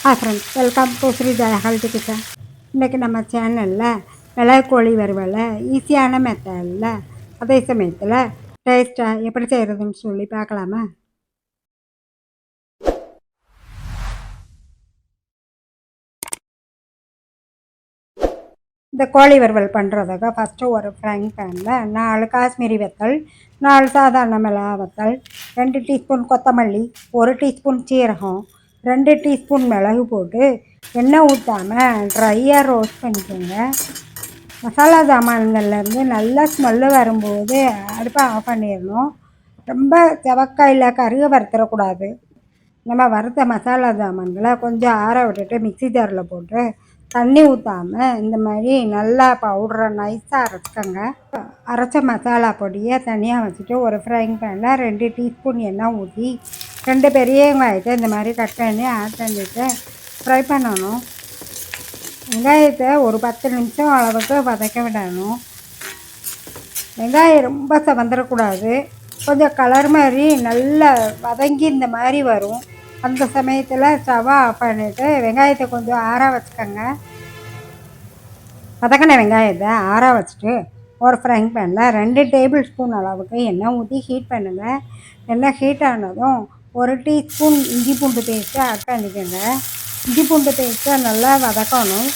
Hi friends welcome to Sri health kitchen இன்றைக்கி நம்ம சேனலில் விலை கோழி வறுவலை ஈஸியான மெத்தடில் அதே சமயத்தில் டேஸ்ட்டாக எப்படி செய்கிறதுன்னு சொல்லி பார்க்கலாமா? இந்த கோழி வறுவல் பண்ணுறதுக்கு ஃபஸ்ட்டு ஒரு ஃப்ரைங் பேனில் நாலு காஷ்மீரி வத்தல் நாலு சாதாரண மிளகா வத்தல் ரெண்டு டீஸ்பூன் கொத்தமல்லி ஒரு டீஸ்பூன் சீரகம் ரெண்டு டீஸ்பூன் மிளகு போட்டு எண்ணெய் ஊற்றாமல் ட்ரையாக ரோஸ்ட் பண்ணிக்கோங்க. மசாலா சாமான்கள்லேருந்து நல்லா ஸ்மெல்லு வரும்போது அடுப்பை ஆஃப் பண்ணிடணும். ரொம்ப செவக்காயில் கருக வறுத்துடக்கூடாது நம்ம வறுத்த மசாலா சாமான்களை கொஞ்சம் ஆற விட்டுட்டு மிக்ஸி ஜாரில் போட்டு தண்ணி ஊற்றாமல் இந்த மாதிரி நல்லா பவுடரை நைஸாக அரைச்சிக்கோங்க. அரைச்ச மசாலா பொடியை தனியாக வச்சுட்டு ஒரு ஃப்ரைங் பேனில் ரெண்டு டீஸ்பூன் எண்ணெய் ஊற்றி ரெண்டு பெரிய வெங்காயத்தை இந்த மாதிரி கட் பண்ணி ஆட் பண்ணிவிட்டு ஃப்ரை பண்ணணும். வெங்காயத்தை ஒரு பத்து நிமிஷம் அளவுக்கு வதக்க விடணும். வெங்காயம் ரொம்ப செவந்துடக்கூடாது கொஞ்சம் கலர் மாதிரி நல்லா வதங்கி இந்த மாதிரி வரும். அந்த சமயத்தில் ஸ்டவ் ஆஃப் பண்ணிவிட்டு வெங்காயத்தை கொஞ்சம் ஆற வச்சுக்கோங்க. வதக்கின வெங்காயத்தை ஆற வச்சுட்டு ஒரு ஃப்ரைங் பேனில் ரெண்டு டேபிள் ஸ்பூன் அளவுக்கு எண்ணெய் ஊற்றி ஹீட் பண்ணுங்கள் எண்ணெய் ஹீட் ஆனதும் ஒரு டீஸ்பூன் இஞ்சி பூண்டு பேஸ்ட்டு ஆட் பண்ணிக்கோங்க. இஞ்சி பூண்டு பேஸ்ட்டை நல்லா வதக்கணும்.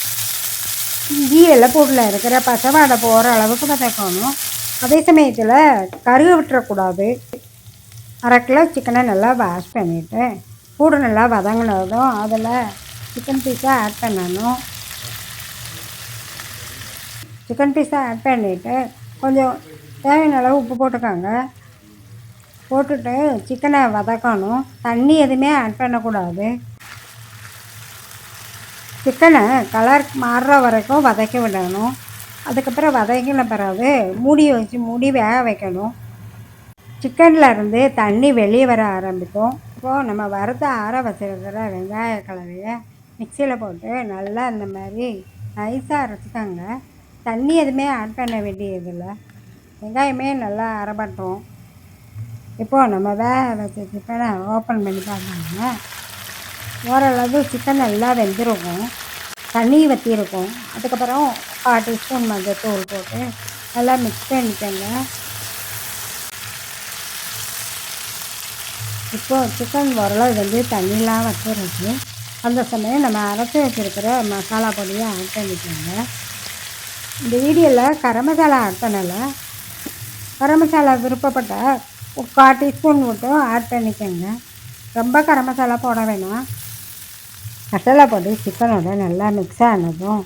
இஞ்சி வெள்ளைப்பூடில் இருக்கிற பச்சை வாடை போகிற அளவுக்கு வதக்கணும். அதே சமயத்தில் கருக விட்டுறக்கூடாது. அரை கிலோ சிக்கனை நல்லா வாஷ் பண்ணிவிட்டு பூடு நல்லா வதங்கினதும் அதில் சிக்கன் பீஸை ஆட் பண்ணணும். சிக்கன் பீஸை ஆட் பண்ணிவிட்டு கொஞ்சம் தேவையான அளவு உப்பு போட்டுக்கோங்க. போட்டுட்டு சிக்கனை வதக்கணும். தண்ணி எதுவுமே ஆட் பண்ணக்கூடாது. சிக்கனை கலர் மாறுற வரைக்கும் வதக்கி விடணும். அதுக்கப்புறம் வதக்கின பிறகு மூடி வச்சு மூடி வேக வைக்கணும். சிக்கனில் இருந்து தண்ணி வெளியே வர ஆரம்பிக்கும். இப்போது நம்ம வறுத்த ஆற வச்சுருக்கிற வெங்காய கலவையை மிக்சியில் போட்டு நல்லா இந்த மாதிரி நைஸாக அரைச்சிக்கோங்க. தண்ணி எதுவுமே ஆட் பண்ண வேண்டியதில்லை. வெங்காயமே நல்லா அரைப்பட்டோம் இப்போது நம்ம வேக வச்ச சிக்கனை ஓப்பன் பண்ணி பார்த்தாங்க ஓரளவு சிக்கன் நல்லா வெந்திருக்கும். தண்ணி வற்றிருக்கும் அதுக்கப்புறம் கால் டீஸ்பூன் மஞ்சள் தூள் போட்டு நல்லா மிக்ஸ் பண்ணிக்கோங்க. இப்போது சிக்கன் ஓரளவு வந்து தண்ணிலாம் வச்சுருச்சு. அந்த சமயம் நம்ம அரைச்சி வச்சுருக்கிற மசாலா பொடியை ஆட் பண்ணிக்கோங்க. இந்த வீடியோவில் கரம் மசாலா ஆட் பண்ணலை. கரம் மசாலா விருப்பப்பட்ட கால் டீஸ்பூன் மட்டும் ஆட் பண்ணிக்கோங்க. ரொம்ப கரம் மசாலா போட வேணாம். மசாலா பொடி சிக்கனோட நல்லா மிக்ஸ் ஆனதும்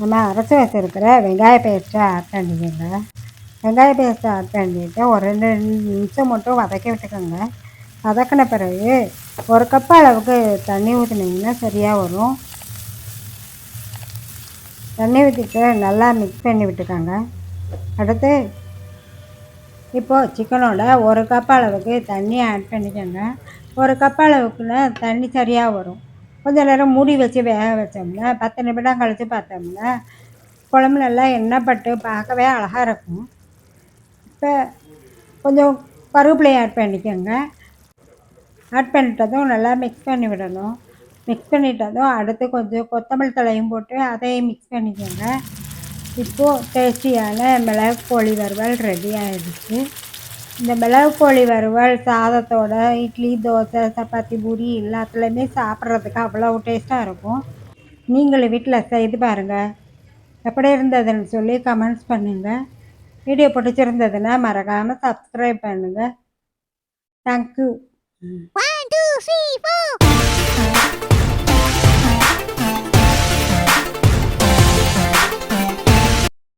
நம்ம அரைச்சி வச்சுருக்கிற வெங்காய பேஸ்ட்டை ஆட் பண்ணிக்கோங்க. வெங்காய பேஸ்ட்டை ஆட் பண்ணிவிட்டு ஒரு ரெண்டு நிமிஷம் மட்டும் வதக்கி விட்டுக்கோங்க. வதக்கின பிறகு ஒரு கப் அளவுக்கு தண்ணி ஊற்றினீங்கன்னா சரியாக வரும். தண்ணி ஊற்றிட்டு நல்லா மிக்ஸ் பண்ணி விட்டுக்கோங்க. அடுத்து இப்போது சிக்கனோட ஒரு கப் அளவுக்கு தண்ணி ஆட் பண்ணிக்கோங்க. ஒரு கப் அளவுக்குன்னா தண்ணி சரியாக வரும். கொஞ்சம் நேரம் மூடி வச்சு வேக வச்சோம்னா பத்து நிமிடம் கழித்து பார்த்தோம்னா குழம்பு நல்லா எண்ணெய் பட்டு பார்க்கவே அழகாக இருக்கும். இப்போ கொஞ்சம் கருவேப்பிலையை ஆட் பண்ணிக்கோங்க. ஆட் பண்ணிட்டதும் நல்லா மிக்ஸ் பண்ணி விடணும். மிக்ஸ் பண்ணிட்டதும் அடுத்து கொஞ்சம் கொத்தமல்லி தலையும் போட்டு அதையும் மிக்ஸ் பண்ணிக்கோங்க. இப்போது டேஸ்டியான மிளகு கோழி வறுவல் ரெடி ஆகிடுச்சு இந்த மிளகு கோழி வறுவல் சாதத்தோட இட்லி தோசை சப்பாத்தி பூரி எல்லாத்துலேயுமே சாப்பிட்றதுக்கு அவ்வளோ டேஸ்ட்டாக இருக்கும். நீங்களும் வீட்டில் செய்து பாருங்கள் எப்படி இருந்ததுன்னு சொல்லி கமெண்ட்ஸ் பண்ணுங்கள் வீடியோ பிடிச்சிருந்ததுன்னா மறக்காமல் சப்ஸ்கிரைப் பண்ணுங்கள் தேங்க்யூ Mm. Wow.